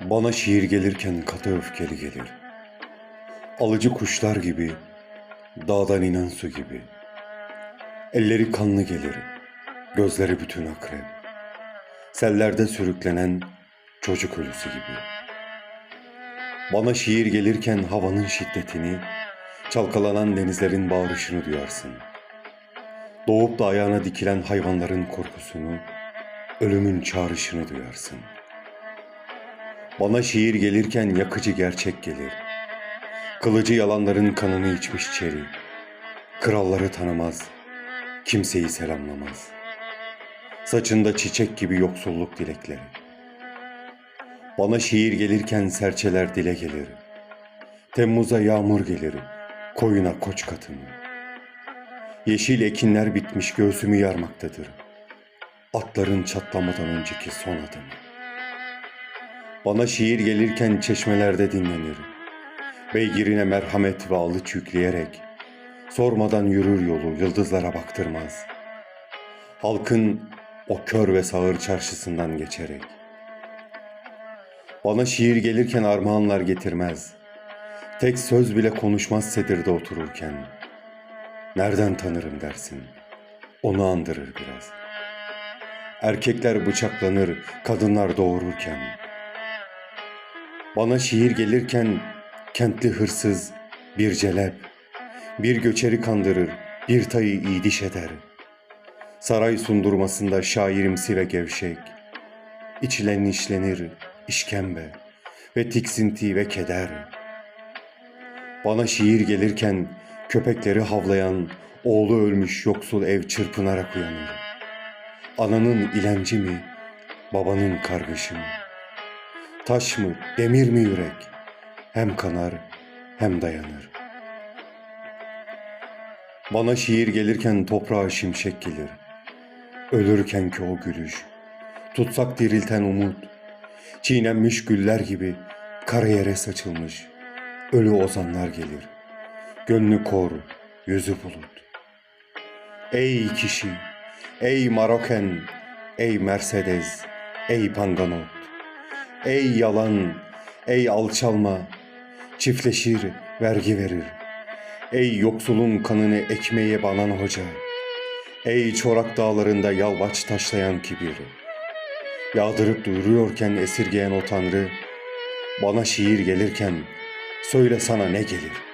Bana şiir gelirken katı öfkeli gelir. Alıcı kuşlar gibi, dağdan inen su gibi. Elleri kanlı gelir, gözleri bütün akrep. Sellerde sürüklenen çocuk ölüsü gibi. Bana şiir gelirken havanın şiddetini, çalkalanan denizlerin bağırışını duyarsın. Doğup da ayağına dikilen hayvanların korkusunu, ölümün çağrışını duyarsın. Bana şiir gelirken yakıcı gerçek gelir. Kılıcı yalanların kanını içmiş çeri. Kralları tanımaz, kimseyi selamlamaz. Saçında çiçek gibi yoksulluk dilekleri. Bana şiir gelirken serçeler dile gelir. Temmuz'a yağmur gelir, koyuna koç katımı. Yeşil ekinler bitmiş göğsümü yarmaktadır. Atların çatlamadan önceki son adımı. Bana şiir gelirken çeşmelerde dinlenir. Beygirine merhamet ve alıç yükleyerek sormadan yürür yolu yıldızlara baktırmaz. Halkın o kör ve sağır çarşısından geçerek. Bana şiir gelirken armağanlar getirmez. Tek söz bile konuşmaz sedirde otururken. Nereden tanırım dersin? Onu andırır biraz. Erkekler bıçaklanır, kadınlar doğururken. Bana şiir gelirken kentli hırsız bir celep, bir göçeri kandırır, bir tayı idiş eder. Saray sundurmasında şairimsi ve gevşek, içilen işlenir işkembe ve tiksinti ve keder. Bana şiir gelirken köpekleri havlayan, oğlu ölmüş yoksul ev çırpınarak uyanır. Ananın ilenci mi, babanın kargışı mı? Taş mı, demir mi yürek? Hem kanar hem dayanır. Bana şiir gelirken toprağa şimşek gelir. Ölürken ki o gülüş. Tutsak dirilten umut. Çiğnenmiş güller gibi kara yere saçılmış. Ölü ozanlar gelir. Gönlü kor, yüzü bulut. Ey kişi, ey Maroken, ey Mercedes, ey Panganot. Ey yalan, ey alçalma, çiftleşir, vergi verir. Ey yoksulun kanını ekmeğe banan hoca. Ey çorak dağlarında yalvaç taşlayan kibir. Yağdırıp duyuruyorken esirgeyen o tanrı, bana şiir gelirken söyle sana ne gelir?